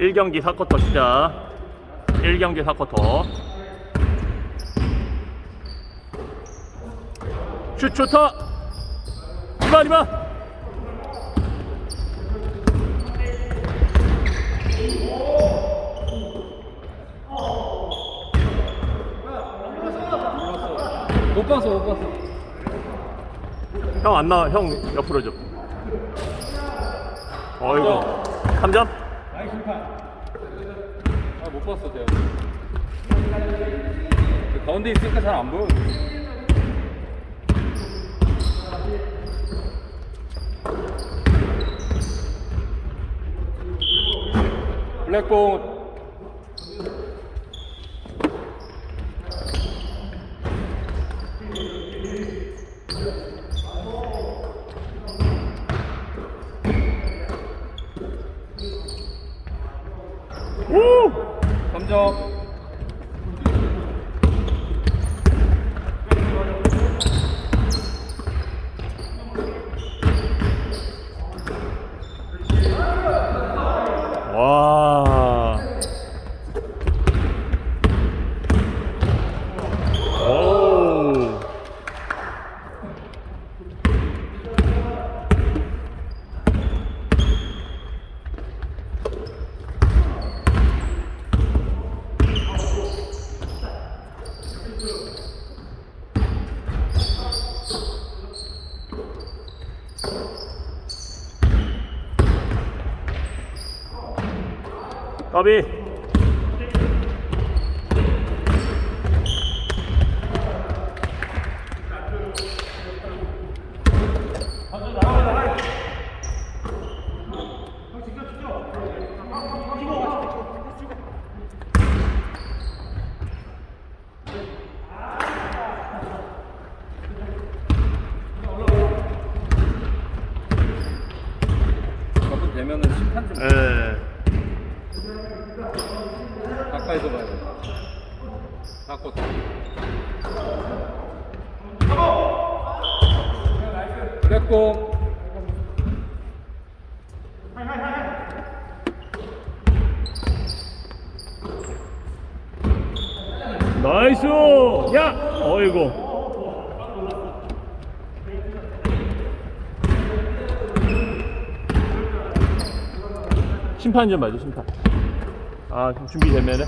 1경기 4쿼터 시작. 1경기 4쿼터. 슛 좋다 이봐 이봐. 못 봤어 못 봤어. 형 안 나와. 형 옆으로 줘. 어이구. 3점? 아 못 봤어 대현 그 가운데 있으니까 잘 안 보여. 블랙본 오! 3점 와. 오. 까비. 저분 되면은 심판 좀 예. 가까이서 봐야 돼 바꿔 블랙본 나이스! 야! 어이구. 심판 좀 봐줘, 심판. 아, 준비되면은.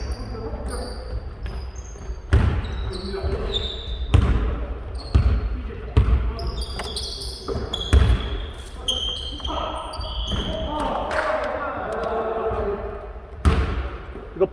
이거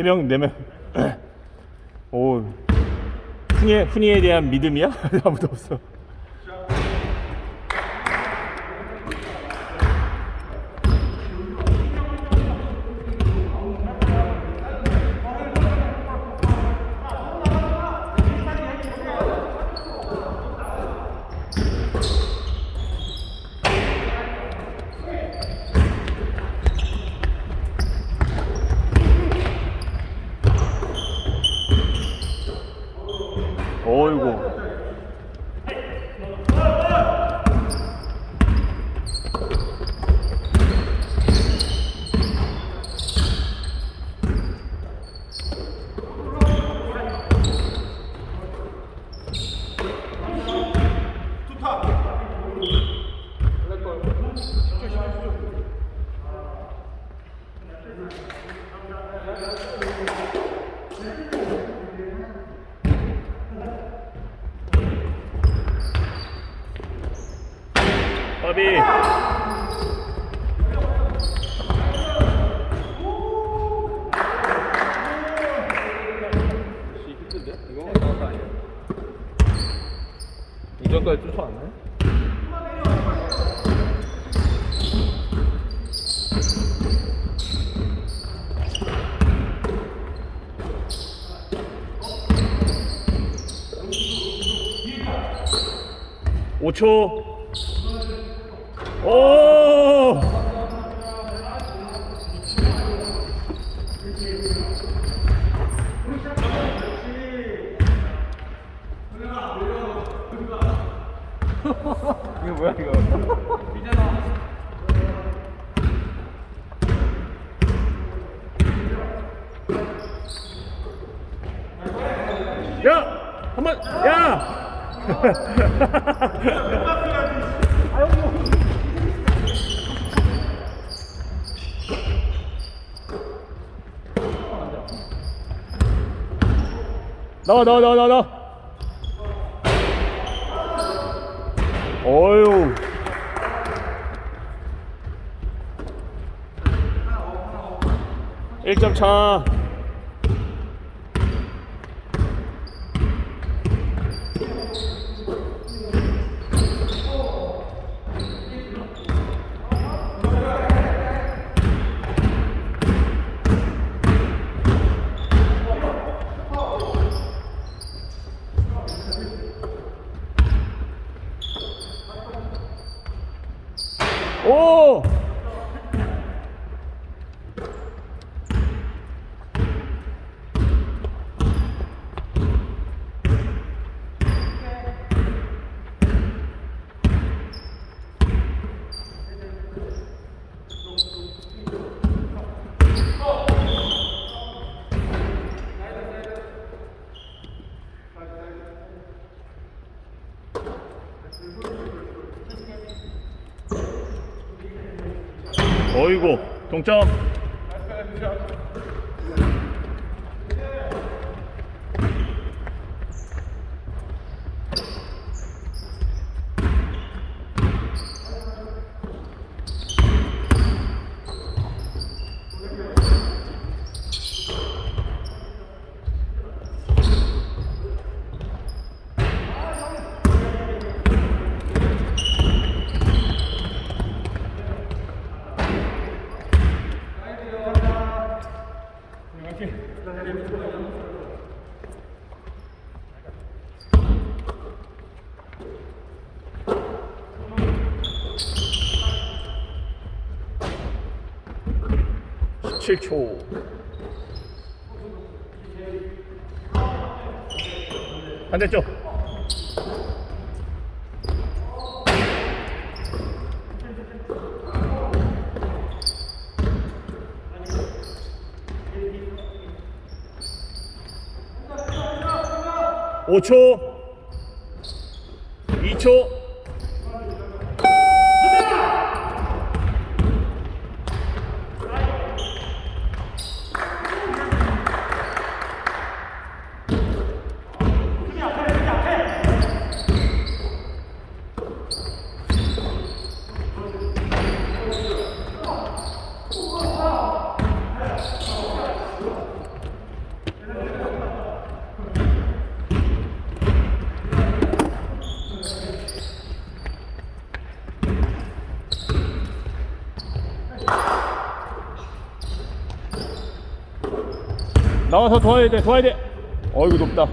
네 명, 네 명. 오, 훈이에, 훈이에 대한 믿음이야? 아무도 없어. 까비 이전까지 쫓아왔네? 오초. 오! 이거 뭐야 이거? 야! 한 번, 야! 나와, 나와, 나와, 나와, 나와. 어휴. 일점 차. 오! 어이구, 동점. 칠초 반대쪽. 오초이초 나와서 도와야 돼, 도와야 돼. 어이구 높다.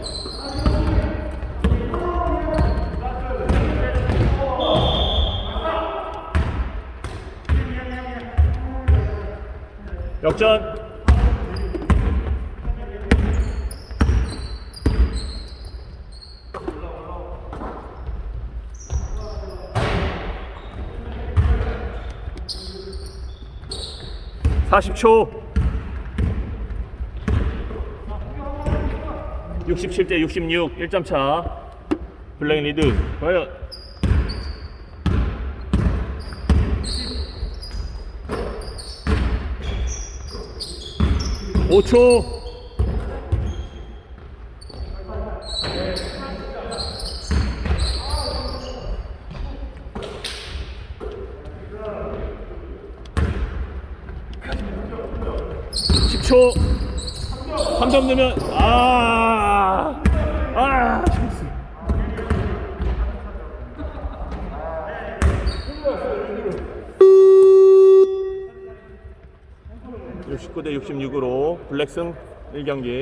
역전. 사십 초. 67대 66 1점 차. 블랙 리드 과연. 오초. 십초 3점 되면 아. 아. (69대 66으로) 블랙승 1경기